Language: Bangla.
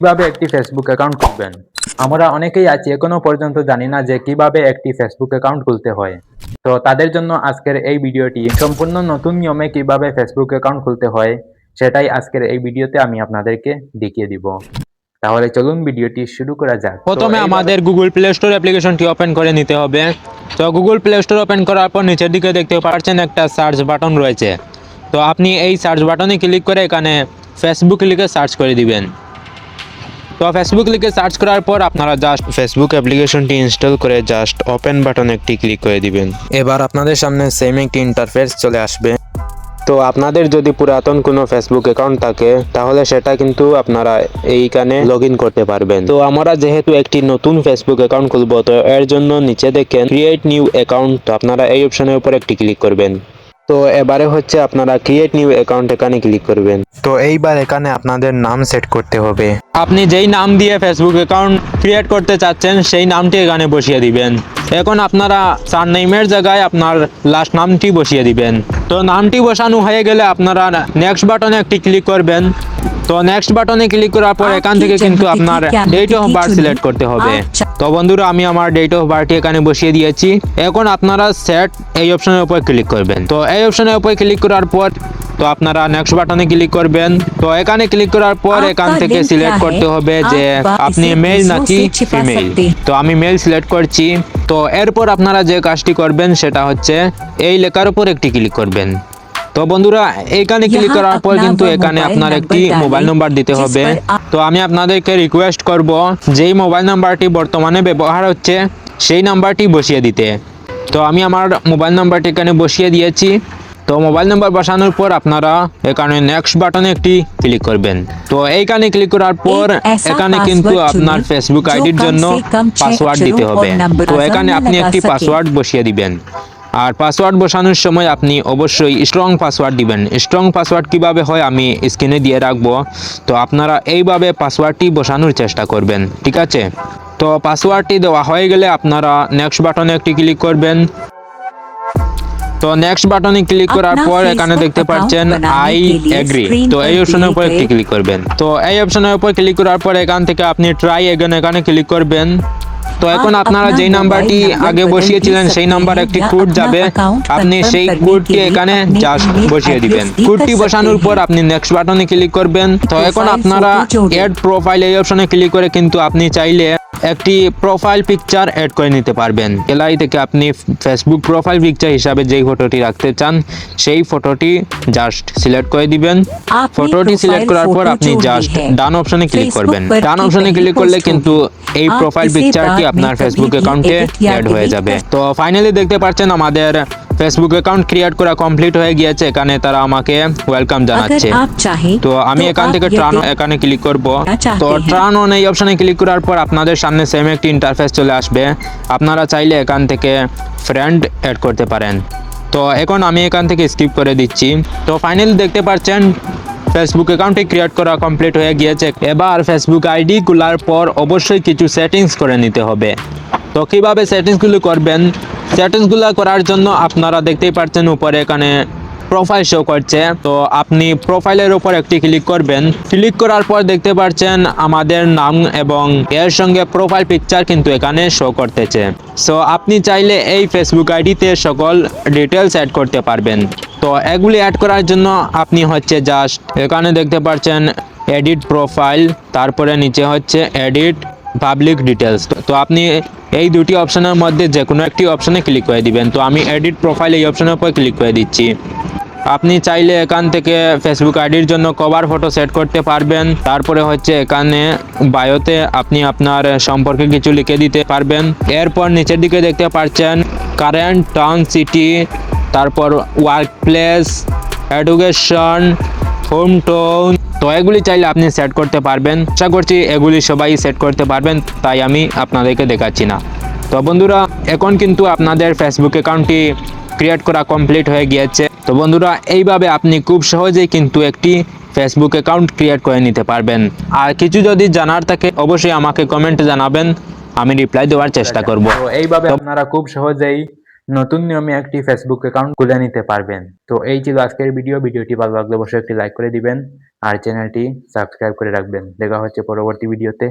কীভাবে একটি ফেসবুক অ্যাকাউন্ট খুলবেন? আমরা অনেকেই আছি এখনও পর্যন্ত জানি না যে কীভাবে একটি ফেসবুক অ্যাকাউন্ট খুলতে হয়। তো তাদের জন্য আজকের এই ভিডিওটি সম্পূর্ণ নতুন নিয়মে কীভাবে ফেসবুক অ্যাকাউন্ট খুলতে হয় সেটাই আজকের এই ভিডিওতে আমি আপনাদেরকে দেখিয়ে দিব। তাহলে চলুন ভিডিওটি শুরু করা যাক। প্রথমে আমাদের গুগল প্লে স্টোর অ্যাপ্লিকেশনটি ওপেন করে নিতে হবে। তো গুগল প্লে স্টোর ওপেন করার পর নিচের দিকে দেখতে পাচ্ছেন একটা সার্চ বাটন রয়েছে। তো আপনি এই সার্চ বাটনে ক্লিক করে এখানে ফেসবুক লিখে সার্চ করে দিবেন। তো ফেসবুক লিখে সার্চ করার পর আপনারা জাস্ট ফেসবুক অ্যাপ্লিকেশনটি ইনস্টল করে জাস্ট ওপেন বাটন একটি ক্লিক করে দিবেন। এবার আপনাদের সামনে সেম একটি ইন্টারফেস চলে আসবে। তো আপনাদের যদি পুরাতন কোনো ফেসবুক অ্যাকাউন্ট থাকে তাহলে সেটা কিন্তু আপনারা এইখানে লগ ইন করতে পারবেন। তো আমরা যেহেতু একটি নতুন ফেসবুক অ্যাকাউন্ট খুলবো তো এর জন্য নিচে দেখেন ক্রিয়েট নিউ অ্যাকাউন্ট তো আপনারা এই অপশনের উপর একটি ক্লিক করবেন। তো এবারে হচ্ছে আপনারা ক্রিয়েট নিউ অ্যাকাউন্ট এখানে ক্লিক করবেন। তো এইবার এখানে আপনাদের নাম সেট করতে হবে। আপনি যেই নাম দিয়ে ফেসবুক অ্যাকাউন্ট ক্রিয়েট করতে চাচ্ছেন সেই নামটি এখানে বসিয়ে দিবেন। এখন আপনারা সার নেমের জায়গায় আপনার লাস্ট নামটি বসিয়ে দিবেন। তো নামটি বসানো হয়ে গেলে আপনারা নেক্সট বাটনে একটি ক্লিক করবেন। তো নেক্সট বাটনে ক্লিক করার পর এখান থেকে কিন্তু আপনার ডেট অফ বার্থ সিলেক্ট করতে হবে। তো বন্ধুরা আমি আমার ডেট অফ বার্থটি এখানে বসিয়ে দিয়েছি। এখন আপনারা সেট এই অপশনের উপর ক্লিক করবেন। তো এই অপশনের উপর ক্লিক করার পর তো আপনারা নেক্সট বাটনে ক্লিক করবেন। তো এখানে ক্লিক করার পর এখান থেকে সিলেক্ট করতে হবে যে আপনি মেল নাকি ফিমেল তো আমি মেল সিলেক্ট করছি। তো এরপর আপনারা যে কাজটি করবেন সেটা হচ্ছে এই লেখার উপর একটি ক্লিক করবেন। তো বন্ধুরা এখানে ক্লিক করার পর কিন্তু এখানে আপনার একটি মোবাইল নাম্বার দিতে হবে। তো আমি আপনাদেরকে রিকোয়েস্ট করব যেই মোবাইল নাম্বারটি বর্তমানে ব্যবহার হচ্ছে সেই নাম্বারটি বসিয়ে দিতে। তো আমি আমার মোবাইল নাম্বারটি এখানে বসিয়ে দিয়েছি। তো মোবাইল নাম্বার বসানোর পর আপনারা এখানে নেক্সট বাটনে একটি ক্লিক করবেন। তো এইখানে ক্লিক করার পর এখানে কিন্তু আপনার ফেসবুক আইডির জন্য পাসওয়ার্ড দিতে হবে। তো এখানে আপনি একটি পাসওয়ার্ড বসিয়ে দিবেন। আর পাসওয়ার্ড বসানোর সময় আপনি অবশ্যই স্ট্রং পাসওয়ার্ড দিবেন। স্ট্রং পাসওয়ার্ড কীভাবে হয় আমি স্ক্রিনে দিয়ে রাখব। তো আপনারা এইভাবে পাসওয়ার্ডটি বসানোর চেষ্টা করবেন ঠিক আছে? তো পাসওয়ার্ডটি দেওয়া হয়ে গেলে আপনারা নেক্সট বাটনে একটি ক্লিক করবেন। তো নেক্সট বাটনে ক্লিক করার পর এখানে দেখতে পাচ্ছেন আই এগ্রি তো এই অপশনের উপর একটি ক্লিক করবেন। তো এই অপশনের উপর ক্লিক করার পর এখান থেকে আপনি ট্রাই এগেন এখানে ক্লিক করবেন। তো এখন আপনারা যেই নাম্বারটি আগে বসিয়েছিলেন সেই নাম্বার একটি কোড যাবে। আপনি সেই কোডটি এখানে জাস্ট বসিয়ে দিবেন। কোডটি বসানোর পর আপনি নেক্সট বাটনে ক্লিক করবেন। তো এখন আপনারা এড প্রোফাইল এই অপশনে ক্লিক করে কিন্তু আপনি চাইলে একটি প্রোফাইল পিকচার অ্যাড করে নিতে পারবেন। এলআই থেকে আপনি ফেসবুক প্রোফাইল পিকচার হিসাবে যেই ফটোটি রাখতে চান সেই ফটোটি জাস্ট সিলেক্ট করে দিবেন। ফটোটি সিলেক্ট করার পর আপনি জাস্ট ডান অপশনে ক্লিক করবেন। ডান অপশনে ক্লিক করলে কিন্তু এই প্রোফাইল পিকচারটি আপনার ফেসবুক অ্যাকাউন্টে অ্যাড হয়ে যাবে। তো ফাইনালি দেখতে পাচ্ছেন আমাদের ফেসবুক অ্যাকাউন্ট ক্রিয়েট করা কমপ্লিট হয়ে গিয়েছে এখানে তারা আমাকে ওয়েলকাম জানাচ্ছে। তো আমি এখান থেকে ট্রান এখানে ক্লিক করব। তো ট্রান অন এই অপশনে ক্লিক করার পর আপনাদের সামনে সেম একটি ইন্টারফেস চলে আসবে। আপনারা চাইলে এখান থেকে ফ্রেন্ড অ্যাড করতে পারেন। তো এখন আমি এখান থেকে স্কিপ করে দিচ্ছি। তো ফাইনালি দেখতে পাচ্ছেন ফেসবুক অ্যাকাউন্টে ক্রিয়েট করা কমপ্লিট হয়ে গিয়েছে। এবার ফেসবুক আইডি খোলার পর অবশ্যই কিছু সেটিংস করে নিতে হবে। তো কীভাবে সেটিংসগুলো করবেন? সেটিংসগুলো করার জন্য আপনারা দেখতেই পাচ্ছেন উপরে এখানে প্রোফাইল শো করছে। তো আপনি প্রোফাইলের উপর একটি ক্লিক করবেন। ক্লিক করার পর দেখতে পাচ্ছেন আমাদের নাম এবং এর সঙ্গে প্রোফাইল পিকচার কিন্তু এখানে শো করতেছে। সো আপনি চাইলে এই ফেসবুক আইডিতে সকল ডিটেলস অ্যাড করতে পারবেন। তো এগুলি অ্যাড করার জন্য আপনি হচ্ছে জাস্ট এখানে দেখতে পাচ্ছেন এডিট প্রোফাইল তারপরে নিচে হচ্ছে এডিট পাবলিক ডিটেলস তো আপনি এই দুটি অপশনের মধ্যে যে কোনো একটি অপশনে ক্লিক করে দিবেন। তো আমি এডিট প্রোফাইল এই অপশনের উপর ক্লিক করে দিচ্ছি। আপনি চাইলে এখান থেকে ফেসবুক আইডির জন্য কভার ফটো সেট করতে পারবেন। তারপরে হচ্ছে এখানে বায়োতে আপনি আপনার সম্পর্কে কিছু লিখে দিতে পারবেন। এরপর নিচের দিকে দেখতে পাচ্ছেন কারেন্ট টাউন সিটি তারপর work place education home town. তো এগুলি চাইলে আপনি সেট করতে পারবেন। আশা করছি এগুলি সবাই সেট করতে পারবেন তাই আমি আপনাদেরকে দেখাচ্ছি না। তো বন্ধুরা এখন কিন্তু আপনাদের ফেসবুক অ্যাকাউন্টটি ক্রিয়েট করা কমপ্লিট হয়ে গিয়েছে। তো বন্ধুরা এইভাবে আপনি খুব সহজেই কিন্তু একটি ফেসবুক অ্যাকাউন্ট ক্রিয়েট করে নিতে পারবেন। আর কিছু যদি জানার থাকে অবশ্যই আমাকে কমেন্টে জানাবেন আমি রিপ্লাই দেওয়ার চেষ্টা করব। এইভাবে আপনারা খুব সহজেই নতুন নিয়মে একটি ফেসবুক অ্যাকাউন্ট খুলে নিতে পারবেন। তো এই ছিল আজকের ভিডিও ভিডিওটি ভালো লাগলে অবশ্যই একটি লাইক করে দিবেন। আর চ্যানেলটি সাবস্ক্রাইব করে রাখবেন। দেখা হচ্ছে পরবর্তী ভিডিওতে